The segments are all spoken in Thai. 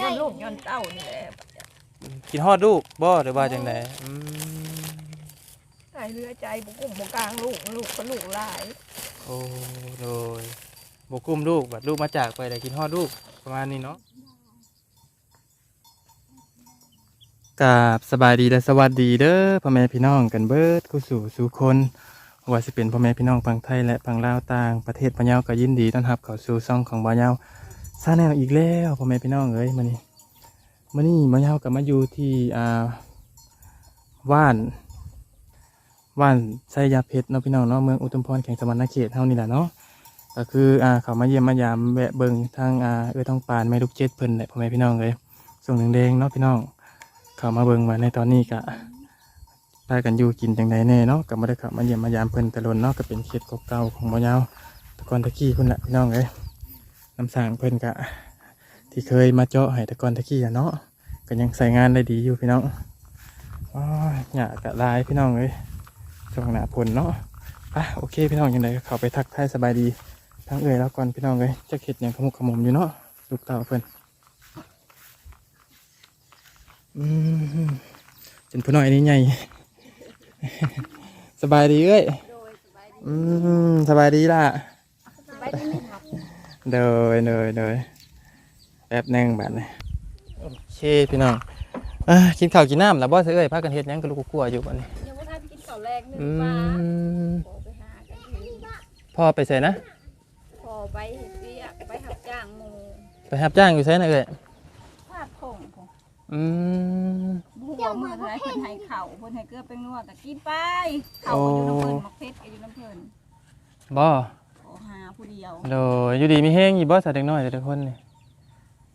ย้อนลูกย้อนเต้านี่แหละกินฮอดลูกบ่หรือว่าจังไดอืมตายเรือใจบุกุ้งบุกลางลูกลูกก็ลูกหลายโอ้โดยบ่กุ้มลูกบัดลูกมาจากไปได้กินฮอดลูกประมาณนี้เนาะกราบสบายดีและสวัสดีเด้อพ่อแม่พี่น้องกันเบิดกูสู่สู่คนว่าสิเป็นพ่อแม่พี่น้องฝั่งไทยและฝั่งลาวต่างประเทศบ่ยาวก็ยินดีต้อนรับเข้าสู่ช่องของบ่ยาว ซาแนลอีกแล้วพ่อแม่พี่น้องเอ้ยมื้อนี้มื้อนี้บ่ยาวก็มาอยู่ที่อ่าว่านว่านไซยาเพชรเนาะพี่น้องเนาะเมืองอุทุมพรแข่งสมรรณเขตเฮานี่แหละเนาะก็คืออ่าเขามาเยี่ยมมายามแวะเบิงทางอ่าเอื้อทองปานแม่ลูกเจ็ดเพิ่นแหละพ่อแม่พี่น้องเลยส่งหนังแดงเนาะพี่น้องเขามาเบิงว่าในตอนนี้ก็พากันอยู่กินจังไดแน่เนาะก็บ่ได้ข้ามาเยี่ยมมายามเพิ่นแต่ลนเนาะก็เป็นเขตเก่าๆของบ่ยาวตะกอนตะกี้พุ่นแหละพี่น้องเอ้ย น้ำสร้างเพิ่นก็ที่เคยมาเจาะให้แตะกอนตะกี้อะเนาะก็ยังใส่งานได้ดีอยู่พี่น้องอ๋อหยากะลายพี่น้องเอ้ยช่วงหน้าพลเนาะอะโอเคพี่น้องยังไงก็เข้าไปทักทายสบายดีทั้งเอ่ยแล้วก่อนพี่น้องเลยจะเข็ดอย่างขมุกขมุมอยู่เนาะลูกเต่าเพิ่นอืมจนผู้น้อยนี่ใหญ่ สบายดีเอ้ย โดยสบายดีอืมสบายดีล่ะ สบายดีไหมครับ เดยเดยเดยแป๊บหนึงแบบนี้โอเคพี่น้องอะกินข้าวกินน้ำแล้วบ่เสยเอ้ยพากันเฮ็ดหยังกับลูกกลัวอยู่บัดนี้ยังไม่ทันไปกินข้าวแรกหนึ่งอืปลามขอไปหากันทีพ่อไปใส่นะพอไปเฮ็ดเวียกไปหับจ้างหมูไปรับจ้างอยู่ใส่นะเอ้ยพาดผงผมอืมบุหัวมืออะไรเพิ่นให้เข่าเพิ่นให้เกลือเป็นนัวก็กินไปเข่าก็อยู่น้ำเพิ่นมักเพชรก็อยู่น้ำเพิ่นบ่ขอหา ผู้เดียวโดยอยู่ดีมีแห้งอยู่บ่สัตว์เด็กน้อยแต่ละคนนี่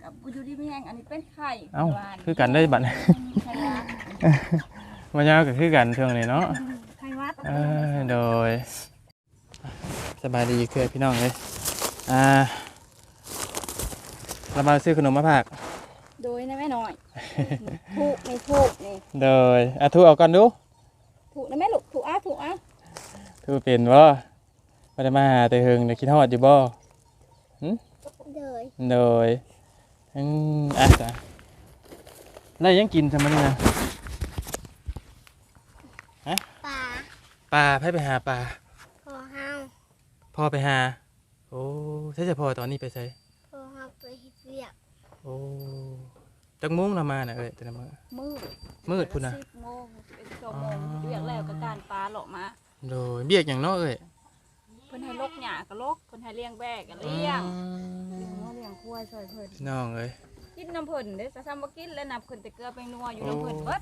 กับบุอยู่ที่แม่งอันนี้เป็นไข่เอ้าหวานคือกันได้บัดไข่วัดมายาวก็คือกันช่วงนี้เนาะไข่วัดเออโดย สบายดีคือพี่น้องเลยอ่าเรามาซื้อขนมมาฝากโดยนะแม่หน่อยถูกไม่ถูกนี่โดยอะทูเอาก่อนดูถูกนะแม่ลูกถูกอะถูกอะทูเป็นบ่ บ่ได้มาหาแต่เฮิงได้คิดฮอดอยู่บ่โดยโดยอืมอะจ้ะแล้วยังกินทำไมนี่นะปลาปลาให้ไปหาปลาพอห้าพ่อไปหา โอ้ใช่จะพ่อตอนนี้ไปใส่พอห้าไปเฮ็ดเวียกโอ้จักโมุ้งเรามาน่ะเอ้ยแต่ละมื้อมืดมืดพุ่นน่ะสิบโมงเป็นชั่วโมงเรียกแล้วก็การปลาหลอกมา โดยเบียกอย่างเนาะเอ้ยเพิ่นให้ลกหญ้าก็ลกเพิ่นให้เลี้ยงแบกก็เลี้ยงอืเลี้ยงมงัวเลี้ยงควายช่วยเพิ่นน้องเอ้ยกินน้ำเพิ่นเด้ซะซ้ำบ่กินแล้วนับเพิ่นแต่เกลือแป้งนัวอยู่น้ำเพิ่นเบิด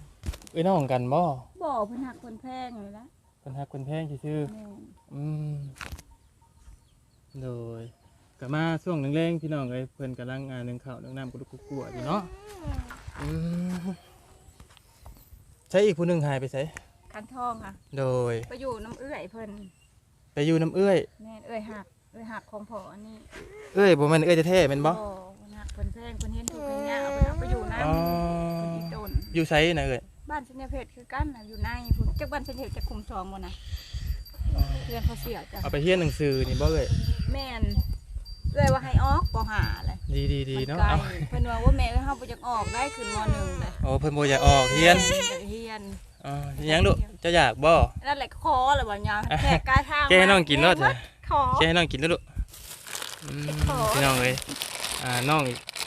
เอ้ยน้องกันบ่บ่เพิ่นหักเพิ่นแพงเลยนะคนฮักคนแพงชื่อแม่นๆอืมโดยก็มาช่วงแรงๆพี่น้องเอ้ยเพิ่นกำลังอ่านึ่งข้าวนึ่งน้ำกุดุกกุกกัวอยู่เนาะอืมใช้อีกผู้หนึงหายไปไสคันทองอะ โดยไปอยู่น้ำเอื้อยเพิ่น ไปอยู่น้ำเอื้อย แม่นเอื้อยหักเอื้อยหักของพ่ออันนี้เอ้ยบ่แม่นเอ้ยแท้ๆแม่นบ่เพิ่นหักเพิ่นแพงเพิ่นเห็นถูกเพิ่นยากเอาไปเอาไปอยู่น้ำอ๋อเพิ่นอีโดนอยู่ไสน่ะเอ้ยบ้านสัญญาเพชรคือกันน่ะอยู่ในพุ่นจักบ้านสัญญาเพชรจะคุมซองบ่น่ะเพื่อนเขาเสียจ้ะเอาไปเรียนหนังสือนี่บ่เอ้ยแม่นเลยว่าให้ออกบ่หาเลยดีๆๆเนาะมันไกลเอาเพิ่นว่าว่าแม่เอ้ยเฮาบ่อยากออกได้ขึ้นมหนึ่งเลย โอ้เพิ่นบ่อยากออกเรียนอยากเรียน อ๋อยังลูกเจะอยากบ่นั่นแหละคอเลยบ่ยาวแค่กายทางแกให้น้องกินเนาะจ้ะคอแค่ให้น้องกินแล้วลูกอืมขอพี่น้องเลยอ่าน้อง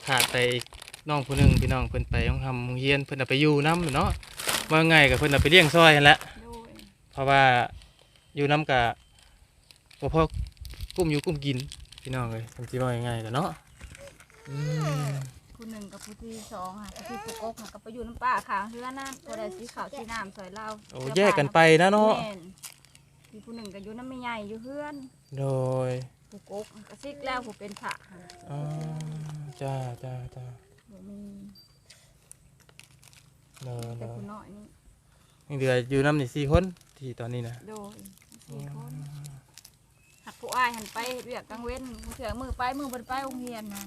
ขาดไปอีกน้องผู้หนึงพี่น้องเพิ่นไปต้องทำโรงเรียนเพิ่นเอาไปอยู่น้ำเนาะว่าไงกับเพิ่นเอาไปเลี้ยงซอยนั่นแหละโดยเพราะว่าอยู่น้ำกะบ่พอกุ้มอยู่กุ้มกินพี่น้องเลยทำจีว่ายังไงกันเนาะอืม ผู้หนึ่งกับผู้ที่สองค่ะผู้ที่ปกกค่ะก็ไปอยู่น้ำป้าข้างเฮือนั่นบ่ได้สีขาวสีน้ำสวยเราโอ้แยกกันไปนะเนาะแม่นที่ผู้หนึ่งก็อยู่น้ำไม่ใหญ่อยู่เฮือนโดยผู้กกก็ซิกแล้วผู้เป็นพระค่ะอ๋อจ้าจ้าจ้าบ่มีเนาะแต่เนาะผู้น้อยนี่ยังเหลืออยู่น้ำนี่สี่คนที่ตอนนี้นะโดยสี่คนหักผู้ อ้ายหันไปเรียกกลางเว้นมือเถื่อมือไปมือบ่ไปไปโรงเรียนนะ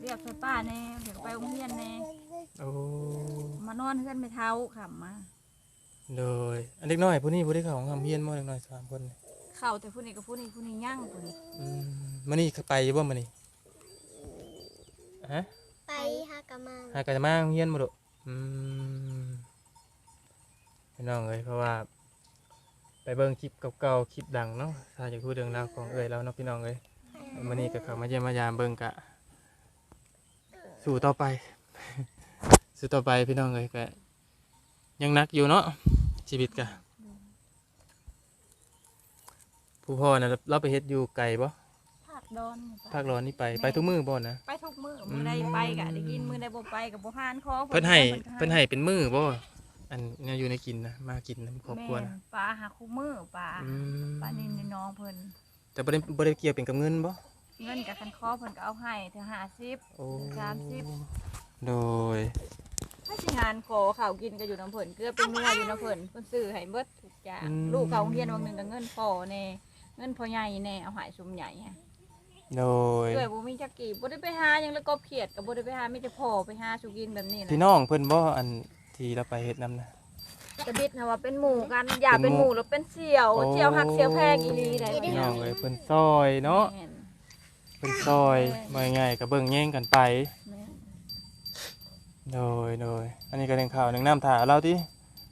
เรียกใส่ป้าแน่เดี๋ยวก็ไปโรงเรียนแน่โอ้มานอนเพื่อนไม่เท้าขำมาโดยอันเด็กน้อยผู้นี้ผู้ที่เขาของคำเฮียนมั้เด็กน้อยสามคนนี่เข้าแต่ผู้นี้กับผู้นี้ผู้นี้ยั่งผู้นี้อืมมันนี่ไปอยู่บ่มันนี่ฮะไปไปฮากะมังหากันจะมาโรงเรียนบ่ดุอืมพี่น้องเอ้ยเพราะว่าไป เบิ่งคลิปเก่าๆคลิปดังเนาะถ้าจะพูดเรื่องราวของเอ้ยแล้วเนาะพี่น้องเอ้ยมื้อนี้ก็เข้ามาเยี่ยมมายามเบิ่งกะ สู่ต่อไป สู่ต่อไปพี่น้องเอ้ยก็ยังหนักอยู่เนาะชีวิตกะผู้พ่อน่ะเราไปเฮ็ดอยู่ไกลบ่ภาคดอนนี่ภาคร้อนนี่ไปไปทุกมื้อบ่นะ ไปทุกมื้อมื้อใดไปก็ได้กินมื้อใดบ่ไปก็บ่หานคอเพิ่นให้ก็เพิ่นให้เป็นมื้อบ่ อันเนี่ยอยู่ในกินนะมากินนำครอบครัวแม่นะนปลาหาคู่มื้อปลาอืมปลานินในน้องเพิ่นแต่บ่ได้บ่ได้เกี่ยวเป็นกับเงินบ่เงินกับคันคอเพิ่นก็เอาให้เธอ50โอ้สามสิบ โดยถ้าสิหานขอข้าวกินก็อยู่น้ำเพิ่นเกลือเป็นนัวอยู่น้ำเพิ่นเพิ่นซื้อให้เบิดทุกอย่างลูกเขาโรงเรียนวันหนึงก็เงินพ่อแน่เงินพ่อใหญ่แน่เอาใหายชุมใหญ่ฮะโดยเอ้ยบ่มีจักกี่บ่ได้ไปหาหยังแล้วก็เขียดก็บ่ได้ไปหามีแต่พ่อไปหาสุกินแบบนี้นะพี่น้องเพิ่นบ่อัน ที่เราไปเฮ็ดนํนะกระบิดนะว่าเป็นหมู่กัน อย่าเป็เป็นนหหมู่มู่แล้วเป็นเสี่ยว โอ้ เสี่ยวหักเสี่ยวแพงอีหลีได้พี่น้องเอ้ยเพิ่นซอยเนาะแม่นเพิ่นซอยบ่ง่ายๆก็เบิ่งแย่งกันไป แม่นโดยโดยอันนี้ก็หนึ่งข้าวหนึ่งน้ำถ่าเราติ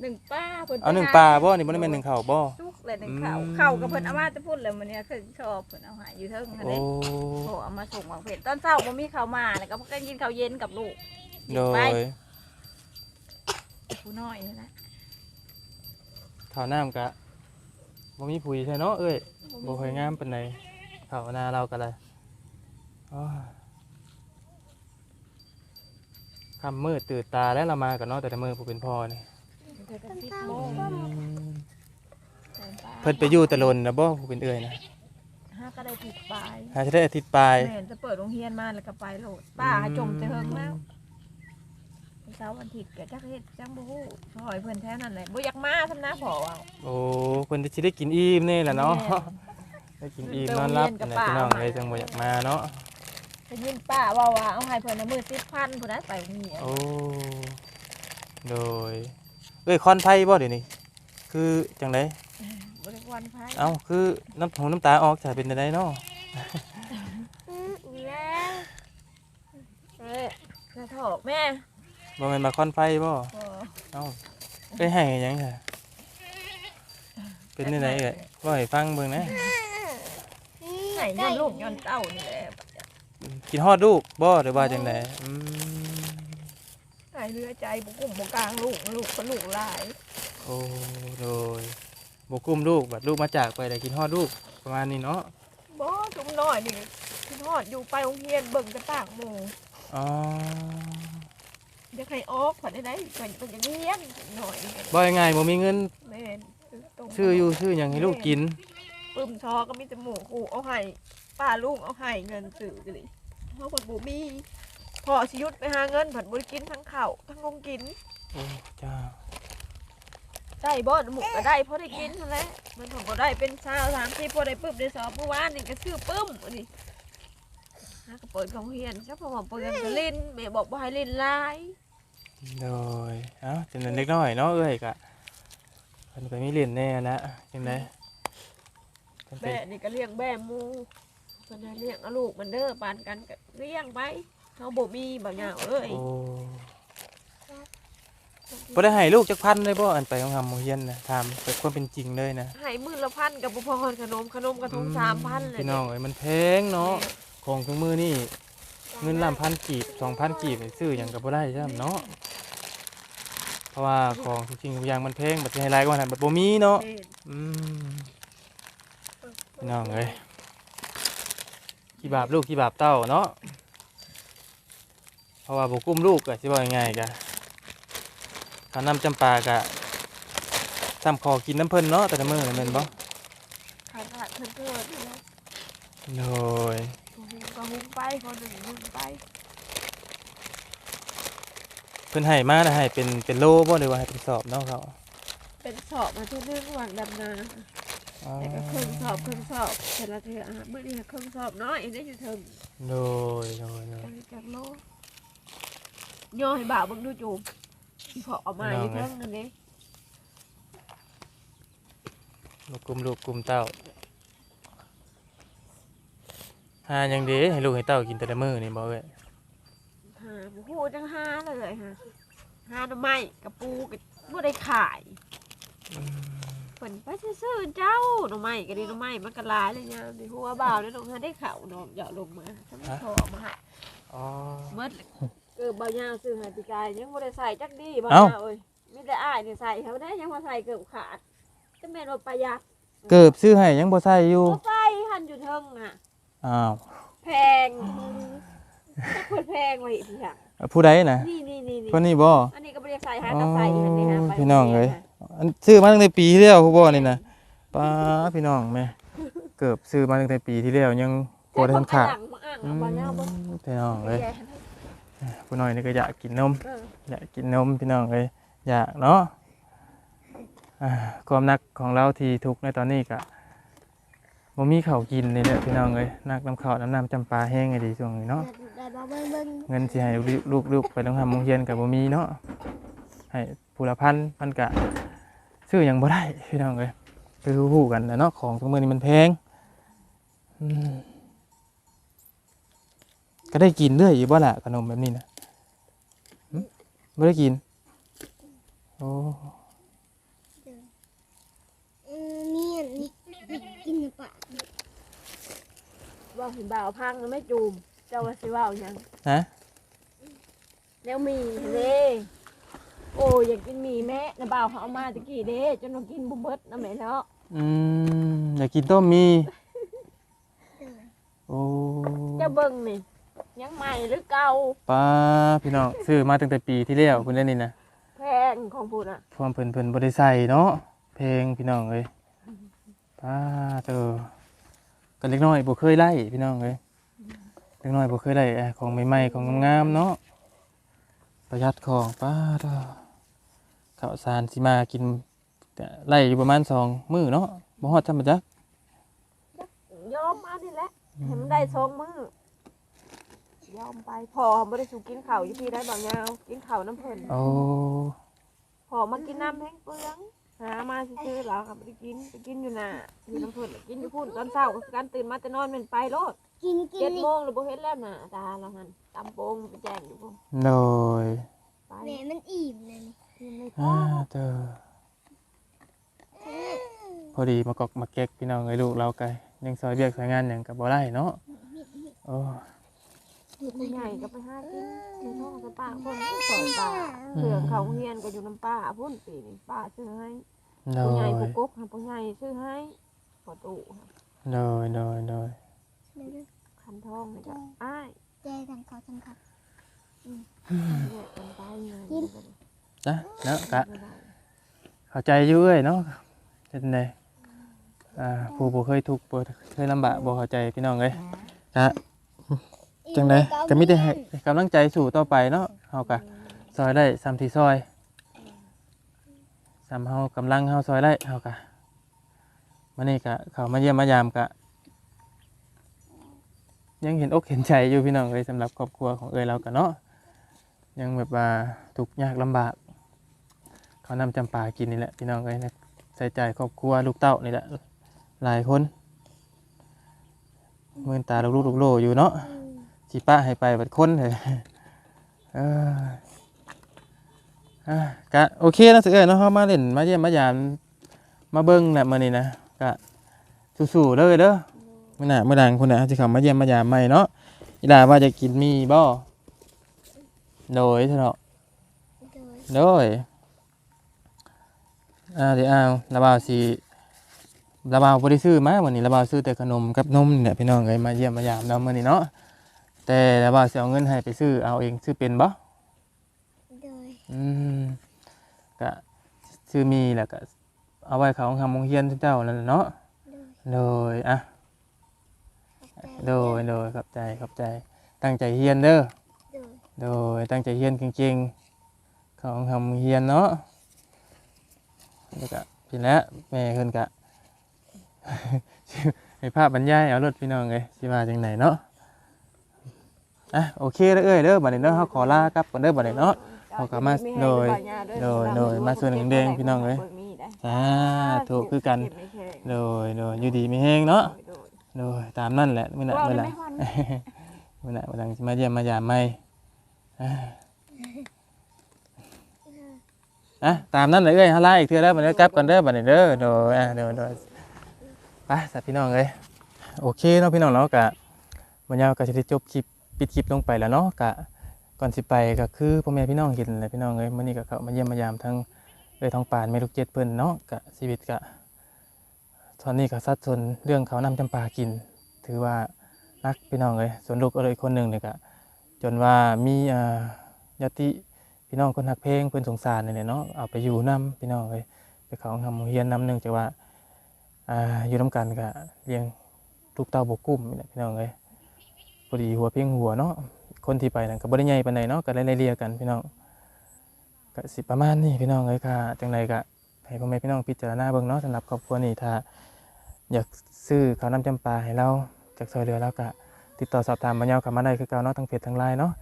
หนึ่งป้าเพิ่นเอาหนึ่งปลาบ่นี่บ่ได้แม่นหนึ่งข้าวบ่สุกเลยหนึ่งข้าวอืมข้าวกับเพิ่นเอามาจะพูดเลยมื้อนี้คือชอบเพิ่นเอาใหายอยู่เทิงหั่นโอ้เด้โอ้เอามาส่งของเพจตอนเช้าบ่มีข้าวมาแล้วก็พากันกินข้าวเย็นกับลูก โดย ผู้น้อยนี่นะข้าวน้ำกะบ่มีปุ๋ยใช่เนาะเอ้ยบ่ค่อยงามปานใดข้าวนาเราก็ได้อ้อคำมืดตื่นตาแล้วเรามากันเนาะแต่ละมือผู้เป็นพ่อนี่เดี๋ยวก็สิบโมงเพิ่นไปอยู่แตะลนนะบ่ผู้เป็นเอ้ยนะห้าก็ได้ผิดปลายหาจะได้อาทิตย์ปลาย แม่นจะเปิดโรงเรียนมาแล้วก็ไปโหลดป้าให้จมจะเฮิงแล้ว เช้าวันอาทิตย์ก็จักเฮ็ดจังบ่ฮู้ซอยเพิ่นแท้นั่นแหละบ่อยากมาทำนาพอว่าโอ้เพิ่นสิได้กินอิ่มนี่แหละเนาะแม่ได้กินอิ่มนอนหลับนั่นแหละพี่น้องเอ้ยจังบ่อยากมาเนาะได้ยินป้าว่าว่าเอาให้เพิ่นน่ะมื้อ10,000พุ่นน่ะไปโรงเรียนโอ้โดยเอ้ยคอนไผบ่เดี๋ยวนี้คือจังได บ่ได้วันไผเอ้าคือน้ำหูน้ำตาออกจะเป็นจังไดเนาะอืมอีแล้วเอ้ยกระถอกแม่ บ่แม่นมาคอนไฟบ่เออเอ้าเอ้ยให้หยังค่ะ เป็นจังไดเอ้ยบ่ให้ฟังเบิ่งนะให้ย้อนลูกย้อนเต้านี่แหละกินฮอดลูกบ่หรือว่าจังไดอืมให้เรือใจบ่กุ้มบ่กลางลูกลูกก็ลูกหลายโอ้โดยบ่กุ้มลูกบัดลูกมาจากไปได้กินฮอดลูกประมาณนี้เนาะบ่จุ่มน้อยนี่พี่ทอดอยู่ไปโรงเรียนเบิ่งกระต่างหมู่อ๋อ อยากให้ออกขอได้ได้ก่อนต้องจะเลี้ยงหน่อยนี่บ่ยังไงบ่มีเงินแม่นตรงซื้ออยู่ซื้อหยังให้ลูกกิน ปึ้มชอก็มีแต่หมูกูเอาให้ป้าลูกเอาให้เงินซื้อกันเลยเฮาเพิ่นบ่มีพอสิหยุดไปหาเงินเพิ่นบ่ได้กินทั้งข้าวทั้งงงกินโอ้จ้าได้บ่หมูก็ได้พอได้กินเท่านั้นแหละมันผมก็ได้เป็นชาวสามสิบพอได้ปึ๊บได้สอบเมื่อวานนี่ก็ซื้อปึ้มอันนี้ฮะก็เปิดของเฮียนก็พอมาเปิดก็เล่นแม่บอกว่าให้เล่นหลาย โดยเอ้าจังนั้นเล็กน้อยเนาะเอ้ยกะเพิ่นก็มีเล่นแน่นะจังไดเพิ่นไปแม่นี่ก็เลี้ยงแม่หมูเพิ่นให้เลี้ยงเอาลูกมันเด้อปานกันก็เลี้ยงไปเฮาบ่มีบางอย่างเอ้ยโอ้บ่ได้ให้ลูกจักพันเลยบ่อันไปของทำโรงเรียนนะถามแต่ความเป็นจริงเลยนะให้มื้อละพันกับบ่พอขนมขนมกระทง3,000เลยพี่น้องเอ้ยมันแพงเนาะของทุกมื้อนี่เงินลำพันกีบ2,000กีบนี่ซื้อหยังก็บ่ได้ใช่เนาะเพ ราะว่าของทุกสิ่งทุกอย่างมันแพงบัดสิให้หลายกว่านั้นบัดบ่มีเนาะแม่อืมพี่น้องเอ้ยกี่บาปลูกกี่บาปเต้าเนาะเพราะว่าบุกุ้มลูกก็สิว่าง่ายๆกะข้าวน้ำจำปากะซ้ำคอกินน้ำเพิ่นเนาะแต่ละมื้อแม่นบ่ขาดขาดเพิ่นเกิดนี่นะโดยหุงก็หุงไปคนหนึ่งหุงไป เพิ่นให้มาน่ะให้เป็นเป็นโลบ่หรือว่าให้เป็นสอบเนาะเขาเป็นสอบมาทุกเรื่องหวังดำนาอ๋อแต่ก็ครึ่งสอบครึ่งสอบแต่ละเทืออะเมื่อนี้ครึ่งสอบน้อยได้อยู่เทิงโดยโดยโดยกันจากโลกย่อให้บ่าวเบิ่งดูจูบอีพอเอามาอยู่เทิงนั่นเองลูกกลุ่มลูกกลุ่มเต้าหาหยังเดีให้ลูกให้เต้ากินแต่ละมื้อนี่บ่เอ้ย หาโอ้โหจังหาเลยฮะหาหน่อไม้กับปูกับบ่ได้ขายเพิ่นไปซื้อๆเจ้าหน่อไม้ก็ดีหน่อไม้มันก็หลายเลยเนี่ยในหัวบ่าวแล้วน้องหาได้ข้าวน้องเหยาะลงมาทำไมโทรออกมาให้อ๋อหมดเลยเออบ่าวยาวซื้อใหาปีกายยังบ่ได้ใส่จักดีบ่าเอ้ายาวเอ้ยมีแต่อ้ายนี่ใส่เขาได้ยังบ่ใส่เกือบขาดจะแม่นว่าประหยัดเกิบซื้อให้ยังบ่ใส่อยู่บ่ใส่หันอยู่เทิงน่ะอ้าวแพงจัก เพิ่นแพงไว้อีกอย่างผู้ใดน่ะนี่นี่นี่นี่คนนี้บ่อันนี้ก็บ่ได้ใส่หากับใส่อันนี้ฮะไปพี่น้องเอ้ยอันซื้อมาตั้งแต่ปีที่แล้วผู้บ่นี่นะป้าพี่น้องแม่เกือบซื้อมาตั้งแต่ปีที่แล้วยังบ่ได้ทันขาดแต่คนอ่างมาอ่างอืเอาบ่ยาวบ่มพี่น้องเอ้ยแย่ผู้น้อยนี่ก็อยากกินนมเอออยากกินนมพี่น้องเอ้ยอยากเนาะอ่าความหนักของเราที่ทุกข์ในตอนนี้ก็บ่มีข้าวกินนี่แหละพี่น้องเอ้ยนักน้ำข้าวน้ำน้ำจำปาแห้งไงดีช่วงนี้เนาะ ได้บ่เบิ่งเบิ่งเงินสิให้ลูกลูกๆไปโรงทำโรงเรียนกับบ่มีเนาะให้ผู้ละพันมันก็ซื้อหยังบ่ได้พี่น้องเอ้ยคือฮู้กันแหละเนาะของทุกมื้อนี้มันแพงอืมก็ได้กินเรื่อยอยู่บ่ล่ะขนมแบบนี้นะหึบ่ได้กินโอ้เออมีอันนี้กินปะว่าเห็นบ่าวพังแล้วไม่จูม เจ้าว่าสิว่าเอาหยังฮะแล้วมีเด้โอ้ยอยากกินหมีแม่นะบ่าวเขาเอามาตะกี้เด้จนเรากินบุเบิดนะแม่เนาะอืมอยากกินต้มมีโอ้เจ้าเบิ่งนี่ยังใหม่หรือเก่าป้าพี่น้องซื้อมาตั้งแต่ปีที่แล้วคุณเล่นนี่นะแพงของพูดอะพร้อมเพิ่นเพิ่นบ่ได้ใส่เนาะเพลงพี่น้องเอ้ยป้าเตอกันเล็กน้อยบ่เคยไล่พี่น้องเอ้ย เล็กน้อยบ่เคยไล่เอ้ยของใหม่ๆของงามๆเนาะประหยัดของป้าเตอข้าวสารสิมากินแต่ไล่อยู่ประมาณสองมื้อเนาะบ่ฮอดธรรมดายอมเอานี่แหละให้มันได้สองมื้อยอมไปพอบ่ได้สูกินข้าวอยู่พี่ได้บ่ยาวกินข้าวน้ำเพิ่นโอ้พอมากินน้ำแห้งเปลืองหามาซื้อๆแล้วก็บ่ได้กินไปกินอยู่น่ะอยู่น้ำเพิ่นกินอยู่พุ่นตอนเช้าก็คือการตื่นมาแต่นอนแมันไปโลด กินกินเจ็ดนี่โมงแล้วบ่เห็นแล้วน่ะตาเราหันตำโปงไปแจ้งอยู่พุ่นโดยไปแม่มันอิ่มเลยนี่กินไม่พอ่าอเตอพอดีมากอกมาเก็กพี่น้องเอ้ยลูกเราไกยังซอยเบียกซอยงานหยังก็บ่ได้เนาะโอ้ผู้ใหญ่ก็ไปหากินเดี๋ยวน้องกับป้าพุ่นสอนป้าเสือเขาเฮียนก็อยู่น้ำป้าพุ่นปีนี้ป้าซื้อให้โดผู้ใหญ่ยผู้กกหาผู้ใหญ่ซื้อให้พอตู่ค่ะโดยโดย โดยคันทองนี่ก็อ้ายเจทางเขาทางเขาแยกกันไปไงจ้ะเนาะกะเข้าใจอยู่เอ้ยเนาะเป็นไดอ่าผู้บ่เคยทุกข์บ่เคยลำบากบ่เข้าใจพี่น้องเอ้ยกะจังไดก็มีแต่ให้กำลังใจสู่ต่อไปเนาะเฮากะซอยได้ซ้ำที่ซอยซ้ำเฮากำลังเฮาซอยได้เฮากะมื้อนี้กะเข้ามาเยี่ยมมายามกะ ยังเห็นอกเห็นใจอยู่พี่น้องเอ้ยสำหรับครอบครัวของเอ้ยเรากะเนาะยังแบบว่าทุกยากลำบาก เขานำจำปากินนี่แหละพี่น้องเอ้ยนะใส่ใจครอบครัวลูกเต้านี่แหละหลายคนเมื่นตาลูกลูกลูกโลอยู่เนาะจีป้าให้ไปบัดคนเลยเอออะกะโอเคนะสิเอ้ยเนาะเขามาเล่นมาเยี่ยมมายามมาเบิ้งแหละมื้อนี้นะกะสู้ๆเลยเด้อ มื่อหน้าเมื่อดังคนน่ะที่เขามาเยี่ยมมายามใหม่เนาะอีหลาว่าจะกินมีบ่โดยเถอะเนาะโดยโดยอ่าเดี๋ยวเอาระบาวสีระบาวบริซื้อมาวันนี้ระบาวซื้อแต่ขนมกับนมเนี่ยพี่น้องเอ้ยมาเยี่ยมมายามเราเมื่อนี้เนาะแต่ระบาวสิเอาเงินให้ไปซื้อเอาเองซื้อเป็นบ่โดยอืมก็ซื้อมีแหละก็เอาไว้เขาทำมงเฮียนเจ้านั่นแหละเนาะโดยโดยอะขอบใจ โดยโดยขอบใจขอบใจ ตั้งใจเฮียนเด้อโดยโดยตั้งใจเฮียนเก่งๆเขาทำเฮียนเนาะแล้วก็พี่แล้วแม่เพิ่นกะให้ภาพบรรยายเอารถพี่น้องเลยสิมาจังไหนเนาะอะโอเคแล้วเอ้ยเด้อบัดนี้เนาะเฮาขอลากลับก่อนเด้อบัดนี้เนาะเอากลับมาโดยโดยโดยมาส่วนแดงๆพี่น้องเอ้ยสาธุคือกันโดยโดยอยู่ดีไม่แห้งเนาะ โดยตามนั่นแหละมื้อหน้ามื้อหลังมื้อหน้ามื้อหลังสิมาเยี่ยมมายามใหม่อ่าอะตามนั้นเลยเอ้ยฮาไล่อีกเทื่อแล้วมันเด้อกลับกันเด้อบัดนี้เด้อโดยอะโดยโดยไปสัตว์พี่น้องเอ้ยโอเคเนาะพี่น้องเนาะกะวันยาวก็จะได้จบคลิปปิดคลิปลงไปแล้วเนาะกะก่อนสิไปก็คือพ่อแม่พี่น้องเห็นแหละพี่น้องเอ้ยมื้อนี้ก็เข้ามาเยี่ยมมายามทั้งเอ้ยท้องปานแม่ลูกเจ็ดเพิ่นเนาะกะชีวิตกะ ตอนนี้ก็สัดส่วนเรื่องเขาวนำจำปากิน ถือว่านักพี่น้องเอ้ยส่วนลูกก็เลยคนหนึ่งนี่ก็จนว่ามีอ่าญาติพี่น้องคนหักเพลงเพิ่อนสงสารเนี่แหละเนาะเอาไปอยู่นํพี่น้องเอ้ยไปเขาทำเรียนนํหนึ่งจากว่าอยู่นํกันก็เลี้ยงลูกเต้าบกกุ้มนี่พี่น้องเอ้ยพอดีหัวเพียงหัวเนาะคนที่ไปนั่นก็บ่ได้ใหญ่ปานใดเนาะก็ไล่เลี่ยกันพี่น้องก็สิประมาณนี้พี่น้องเอ้ยค่ะจังไดก็ให้พ่อแม่พี่น้องพิจารณาเบิ่งเนาะสำหรับครอบครัวนี้ถ้า อยากซื้อข้าวน้ำจำปาให้เราจากซอยเรือแล้วก็ติดต่อสอบถามบรรยาวกับมาได้คือเก่าเนาะทั้งเพจทั้งไลน์เนาะ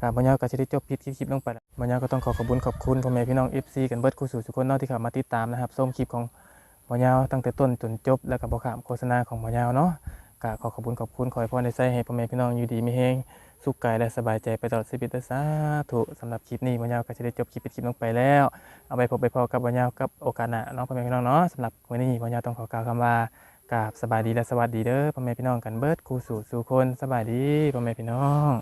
กับบรรยาวก็จะได้จบพิดคลิปลงไปแล้วบรรยาวก็ต้องขอขอบคุณขอบคุณพ่อแม่พี่น้อง FC กันเบิร์ดคู่สู่ทุกคนเนาะที่เข้ามาติดตามนะครับส้มคลิปของบรรยาวตั้งแต่ต้นจนจบ แล้วก็บอกขามโฆษณาของบรรยาวเนาะก็ขอขอบคุณขอบคุณขอให้พ่อได้ใส่ให้พ่อแม่พี่น้องอยู่ดีมีแฮงสุขกายและสบายใจไปตลอดชีวิตเด้อสาธุสำหรับคลิปนี้บรรยาวก็จะได้จบคลิปเป็นคลิปลงไปแล้ว เอาไปพบไปพอกับบรรยาวกับโอกาสหน้าเนาะพ่อแม่พี่น้องเนาะสำหรับวันนี้บรรยาวต้องขอกล่าวคำว่า กราบสบายดีและสวัสดีเด้อพ่อแม่พี่น้องกันเบิดครูสู่สู่คนสบายดีพ่อแม่พี่น้อง